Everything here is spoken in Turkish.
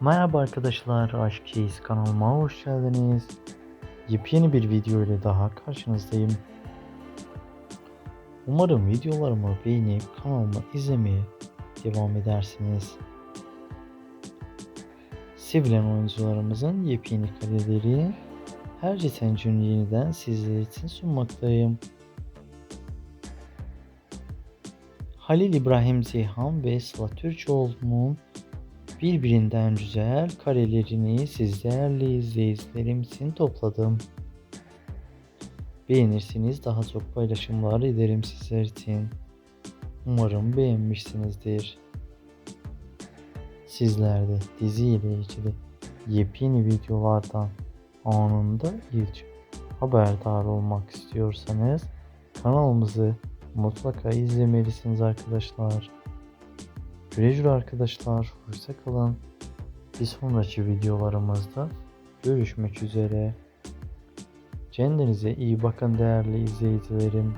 Merhaba arkadaşlar, Aşk Keys kanalıma hoş geldiniz. Yepyeni bir video ile daha karşınızdayım. Umarım videolarımı beğenip kanalımı izlemeye devam edersiniz. Sevilen oyuncularımızın yepyeni kareleri her geçen yeniden sizler için sunmaktayım. Halil İbrahim Zeyhan ve Sıla Türkoğlu'nun birbirinden güzel karelerini sizlerle izleyicilerim için topladım. Beğenirsiniz daha çok paylaşımlar ederim sizler için. Umarım beğenmişsinizdir. Sizler de dizi ile ilgili yepyeni videolardan anında ilk haberdar olmak istiyorsanız kanalımızı mutlaka izlemelisiniz arkadaşlar. Güle güle arkadaşlar. Hoşça kalın. Bir sonraki videolarımızda görüşmek üzere. Kendinize iyi bakın değerli izleyicilerim.